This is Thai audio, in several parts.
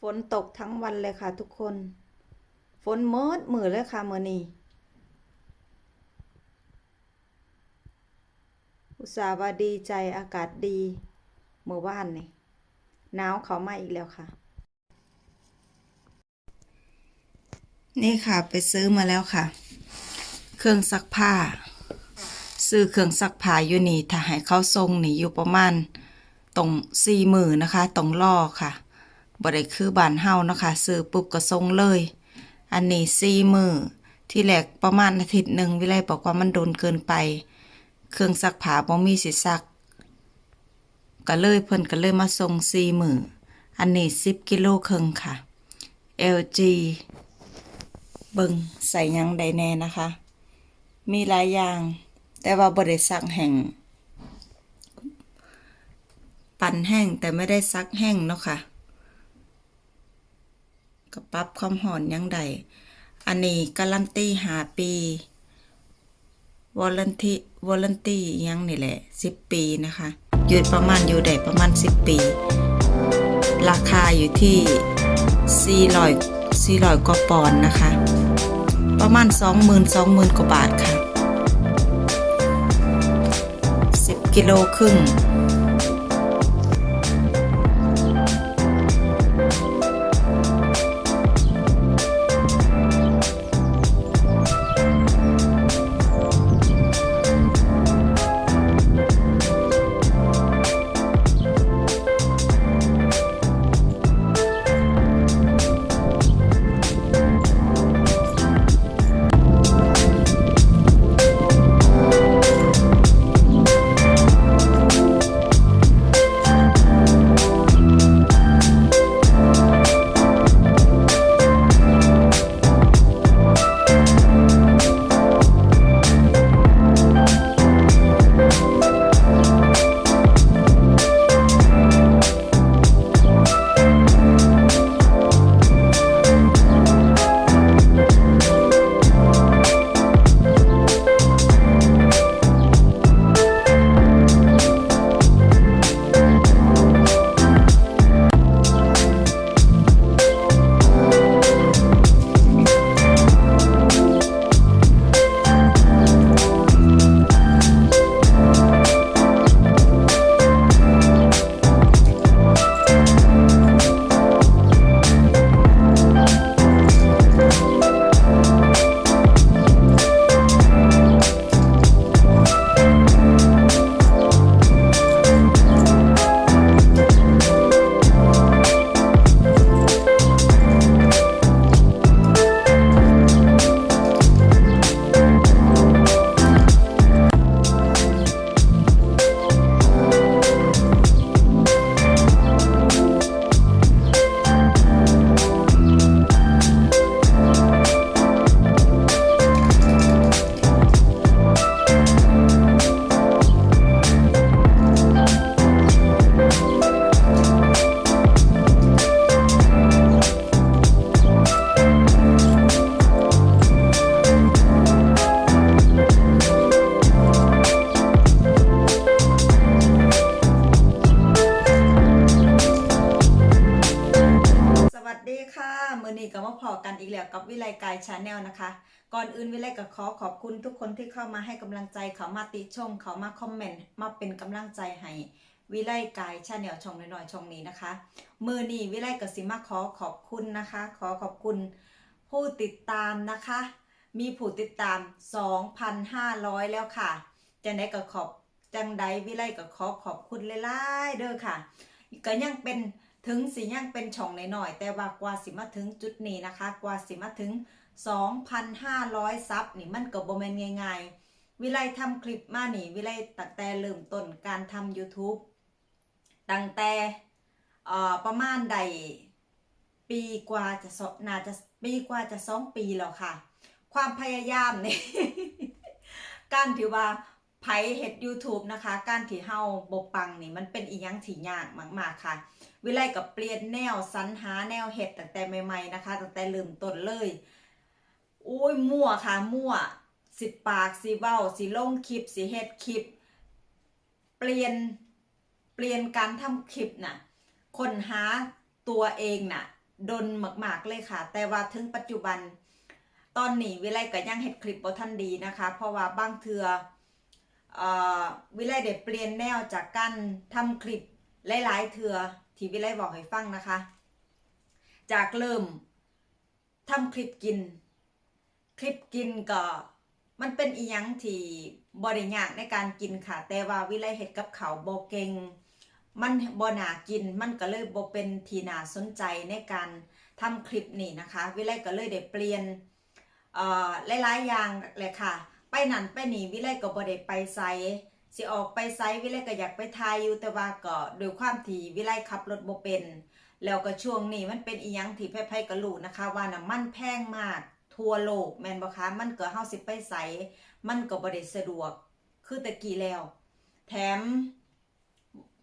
ฝนตกทั้งวันเลยค่ะทุกคน ฝนเมิดมือเลยค่ะเมื่อนี้อุตส่าห์ว่าดีใจอากาศดีเมื่อวานนี่หนาวเขามาอีกแล้วค่ะ นี่ค่ะไปซื้อมาแล้วค่ะ เครื่องซักผ้า ซื้อเครื่องซักผ้าอยู่นี่ถ้าให้เขาทรงนี่อยู่ประมาณตรงสี่มือนะคะตรงล่อค่ะ บ่ได้คือบ้านเฮานะคะซื้อปุ๊บก็ทรงเลย อันนี้สี่มือที่แรกประมาณอาทิตย์หนึ่งวิไลบอกว่ามันโดนเกินไป เครื่องซักผ้าบ่มีสิซักก็เลยเพิ่นก็เลยมาส่งสี่มืออันนี้สิบกิโลครึ่งค่ะ LG เบิงใส่ยังใดแน่นะคะ มีหลายอย่าง แต่ว่าบ่ได้ซักแห้งปั่นแห้งแต่ไม่ได้ซักแห้งเนาะค่ะ ก็ปรับความหอนยังใดอันนี้การันตีหาปีวอลันทีวอลันตียังนี่แหละสิบปีนะคะอยู่ประมาณอยู่ได้ประมาณสิบปี ราคาอยู่ที่สี่ร้อยสี่ร้อยกว่าปอนด์นะคะ ประมาณสองหมื่นสองหมื่นกว่าบาทค่ะสิบกิโลครึ่ง ค่ะมือนี้ก็มาพอกันอีกแล้วกับวิไลกายชาแนลนะคะ ก่อนอื่นวิไลก็ขอขอบคุณทุกคนที่เข้ามาให้กำลังใจเขามาติชมเขามาคอมเมนต์มาเป็นกำลังใจให้วิไลกายชาแนลช่องน้อยๆช่องนี้นะคะมือนี้วิไลก็สิมาขอขอบคุณนะคะ ขอขอบคุณผู้ติดตามนะคะ มีผู้ติดตาม 2,500 แล้วค่ะจังไดก็ขอบจังใดวิไลก็ขอขอบคุณหลายๆเด้อค่ะก็ยังเป็น ถึงสิยังเป็นช่องหน่อยๆแต่ว่ากว่าสิมาถึงจุดนี้นะคะ กว่าสิมาถึง 2,500 ซับนี่มันก็บ่แม่นง่ายๆวิไลทำคลิปมานี่ วิไลตั้งแต่เริ่มต้นการทำ YouTube ตั้งแต่ประมาณใดปีกว่าจะสน่าจะปีกว่าจะสองปีแล้วค่ะ ความพยายามนี่การที่ว่า ไผเฮ็ด YouTube นะคะ การที่เฮาบ่ปังนี่มันเป็นอีหยังที่ยากมาก ๆ ค่ะ วิไลกับเปลี่ยนแนวสรรหาแนวเฮ็ดตั้งแต่ใหม่ๆนะคะตั้งแต่เริ่มต้นเลยอุ้ยมั่วค่ะ มั่วสิปากสิเว้าสิลงคลิปสิเฮ็ดคลิป เปลี่ยนเปลี่ยนการทำคลิปน่ะคนหาตัวเองน่ะดนมาก ๆ เลยค่ะ แต่ว่าถึงปัจจุบัน ตอนนี้วิไลก็ยังเฮ็ดคลิปบ่ทันดีนะคะ เพราะว่าบางเทือเอ่อ วิไลได้เปลี่ยนแนวจากการทำคลิปหลายๆเทือที่วิไลบอกให้ฟังนะคะ จากเริ่มทำคลิปกิน คลิปกินก็มันเป็นอีหยังที่บ่ได้ยากในการกินค่ะ แต่ว่าวิไลเฮ็ดกับเขาวบ่เก่งมันบ่น่ากินมันก็เลยบ่เป็นทีนาสนใจในการทำคลิปนี่นะคะ วิไลก็เลยได้เปลี่ยนหลายๆอย่างเลยค่ะ ไปนั่นไปนี่วิไลก็บ่ได้ไปไซสิออกไปไซวิไลก็อยากไปทายอยู่แต่ว่าก็โดวยความที่วิไลขับรถบ่เป็น แล้วก็ช่วงนี้มันเป็นอีหยังที่ไผๆก็รู้นะคะ ว่าน้ำมันแพงมาก ทั่วโลกแม่นบ่คะมันก็เฮาสิไปไสมันก็บ่ได้สะดวก คือต่กี้แล้ว แถม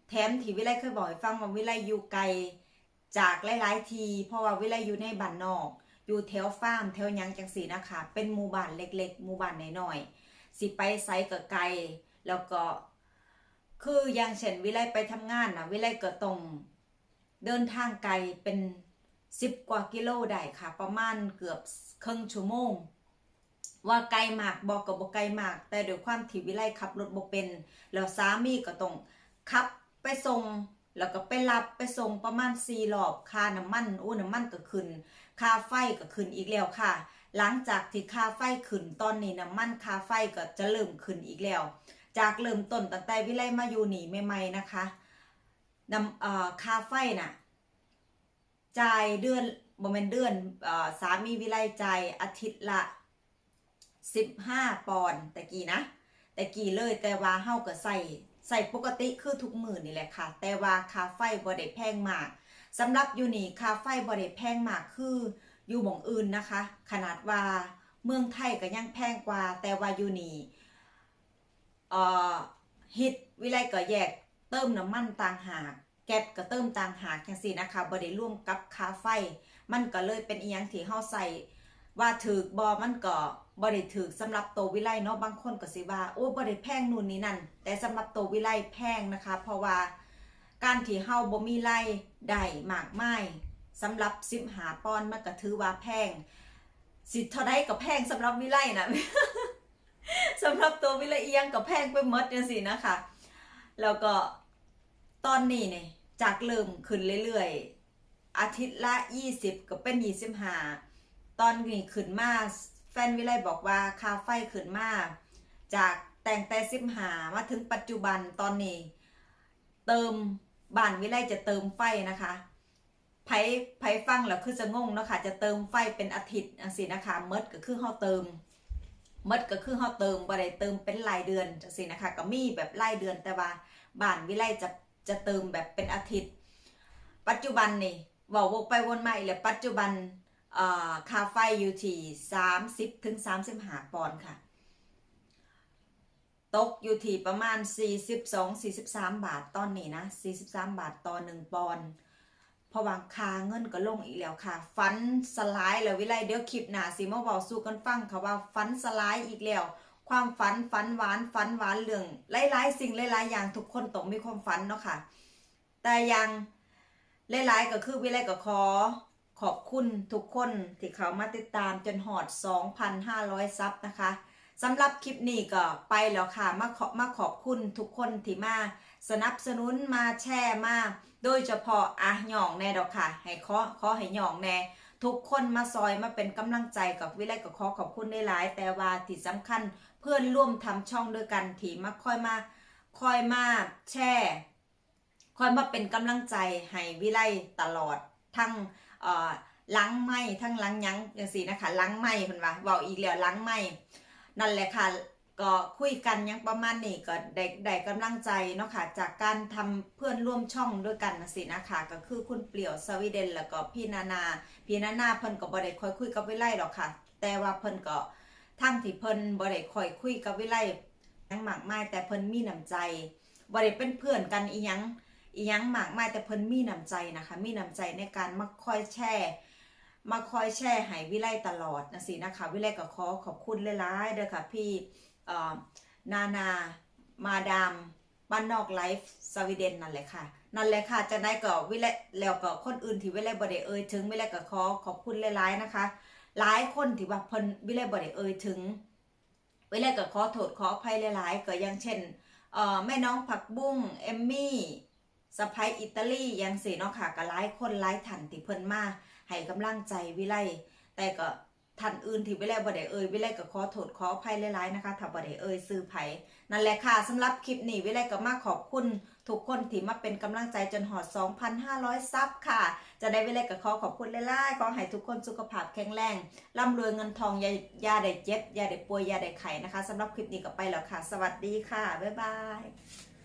แถมที่วิไลเคยบอกให้ฟังว่าวิไลอยู่ไกลจากหลาย ๆ ที เพราะว่าวิไลอยู่ในบ้านนอก อยู่แถวฟาร์มแถวยังจังสีนะคะ เป็นหมู่บ้านเล็กๆหมู่บ้านน้อยๆสิไปไซก็ไกลแล้วก็ คืออย่างเช่นวิไลไปทำงานนะวิไลก็ต้องเดินทางไกลเป็นสิบกว่ากิโลได้ค่ะ ประมาณเกือบครึ่งชั่วโมง ว่าไกลมากบอกกับบอกไกลมาก แต่ด้วยความที่วิไลขับรถบ่เป็น แล้วสามีก็ต้องขับไปส่ง แล้วก็ไปรับไปส่งประมาณสี่รอบค่าน้ำมันอู้น้ำมันก็ขึ้น ค่าไฟก็ขึ้นอีกแล้วค่ะ หลังจากที่ค่าไฟขึ้นตอนนี้น้ำมันค่าไฟก็จะเริ่มขึ้นอีกแล้ว จากเริ่มต้นตั้งแต่วิไลมาอยู่นี่ใหม่ๆนะคะน้ำเอ่อค่าไฟน่ะจ่ายเดือนบ่แม่นเดือนเอ่อสามีวิไลจ่ายอาทิตย์ละ 15 ปอนต่กี้นะ แต่กี้เลยแต่ว่าเฮาก็ใส่ใส่ปกติคือทุกมือนี่แหละค่ะ แต่ว่าค่าไฟบ่ได้แพงมากสำหรับอยู่นี่ค่าไฟบ่ได้แพงมากคืออยู่หม่องอื่นนะคะ ขนาดว่าเมืองไทยก็ยังแพงกว่า แต่ว่าอยู่นี่เอ่อฮิตวิไลก็แยกเติมน้ำมันต่างหากแก๊สก็เติมต่างหากจังซี่นะคะบ่ได้ร่วมกับค่าไฟ มันก็เลยเป็นอีหยังที่เฮาใส่ว่าถูกบ่มันก็ บ่ได้ถูกสำหรับโตวิไลเนาะบางคนก็สิว่าโอ้บ่ได้แพงนู่นนี่นั่นแต่สำหรับโตวิไลแพงนะคะ เพราะว่าการที่เฮาบ่มีรายได้มากมายสำหรับสิบหาป้อนมันก็ถือว่าแพง สิเท่าใดก็แพงสำหรับวิไลนะสำหรับตัววิไลเอียงก็แพงไปหมดจังซี่นะคะแล้วก็ตอนนี้เนี่ยจากเริ่มขึ้นเรื่อยๆ อาทิตย์ละ 20 ก็เป็น 25 ตอนนี้ขึ้นมา ฟนวิไลบอกว่าค่าไฟขึ้นมาจากแต่งแต่15มาถึงปัจจุบันตอนนี้ เติมบ้านวิไลจะเติมไฟนะคะไผไผฟังแล้วคือจะงงเนาะค่ะจะเติมไฟเป็นอาทิตย์จังซี่นะคะเมดก็คือเฮาเติมเมดก็คือเฮาเติมบ่ได้เติมเป็นรายเดือนจังซี่นะคะก็มีแบบรายเดือนแต่ว่าบ้านวิไลจะจะเติมแบบเป็นอาทิตย์ ปัจจุบันนี่เว้าวกไปวนมาอีกแล้วปัจจุบัน ค่าไฟอยู่ที่30ถึง35ปอนด์ค่ะ ตกอยู่ที่ประมาณ42-43บาทตอนนี้นะ43บาทต่อ1ปอนด์เพราะว่าค่าเงินก็ลงอีกแล้วค่ะ ฟันสลายแล้ววิไลเดี๋ยวคลิปหน้าสิมาเว้าสู่กันฟังค่ะว่าฟันสลายอีกแล้ว ความฝันฝันหวานฝันหวานเรื่องหลายๆสิ่งหลายๆอย่างทุกคนต้องมีความฝันเนาะค่ะ แต่ยังหลายๆก็คือวิไลก็ขอ ขอบคุณทุกคนที่เขามาติดตามจนหอด 2,500 ซับนะคะสำหรับคลิปนี้ก็ไปแล้วค่ะ มาขอมาขอบคุณทุกคนที่มา สนับสนุนมาแชร์มา โดยเฉพาะอะหย่องแน่ดอกค่ะ ให้ขอขอให้หย่องแน่ทุกคนมาซอยมาเป็นกำลังใจกับวิไลก็ขอขอบคุณได้หลาย แต่ว่าที่สำคัญเพื่อนร่วมทำช่องด้วยกันที่มาคอยมาคอยมาแชร์คอยมาเป็นกำลังใจให้วิไลตลอดทั้ง เอ่อหลังไม่ทั้งหลังยังอย่างสีนะคะหลังไม่เพิ่นว่าเว้าอีกแล้วหลังไม่นั่นแหละค่ะก็คุยกันยังประมาณนี้ก็ได้ได้กำลังใจเนาะค่ะจากการทำเพื่อนร่วมช่องด้วยกันนะสินะคะก็คือคุณเปลี่ยวสวีเดนแล้วก็พี่นานาพี่นานาเพิ่นก็บ่ได้ค่อยคุยกับวิไลหรอกค่ะ แต่ว่าเพิ่นก็ทั้งที่เพิ่นบ่ได้ค่อยคุยกับวิไลยังหมากไมายแต่เพิ่นมีน้ำใจบ่ได้เป็นเพื่อนกันอีหยัง อียังหมากมาแต่เพิ่นมีน้ำใจนะคะ มีน้ำใจในการมาคอยแชร์มาคอยแชร์ให้วิไลตลอดนะสินะคะ วิไลก็ขอขอบคุณหลายๆเด้อค่ะพี่นานามาดามบ้านนอกไลฟ์สวีเดนนั่นแหละค่ะ นั่นแหละค่ะจะได้ก็วิไลแล้วก็คนอื่นที่วิไลบด้เอ่ยถึงวิไลก็ขอขอบคุณหลายๆนะคะ หลายคนที่ว่าเพิ่นวิไลบด้เอ่ยถึงวิไลก็ขอโทษขออภัยหลายๆก็อย่างเช่นแม่น้องผักบุ้งเอมมี่ สะพ้ายอิตาลีย่างสีเนาะค่ะก็หลายคนหลายท่านที่เพิ่นมาให้กำลังใจวิไลแต่ก็ท่านอื่นที่วิไลบ่ได้เอ่ยวิไลก็ขอโทษขออภัยหลายๆนะคะถ้าบ่ได้เอ่ยซื้อไผนั่นแหละค่ะสำหรับคลิปนี้วิไลก็มาขอบคุณทุกคนที่มาเป็นกำลังใจจนหอด 2,500 ซับค่ะ จะได้วิไลก็ขอขอบคุณหลายๆขอให้ทุกคนสุขภาพแข็งแรงร่ำรวยเงินทองอย่าอย่าได้เจ็บอย่าได้ป่วยอย่าได้ไข้นะคะสำหรับคลิปนี้ก็ไปแล้วค่ะ สวัสดีค่ะบ๊ายบาย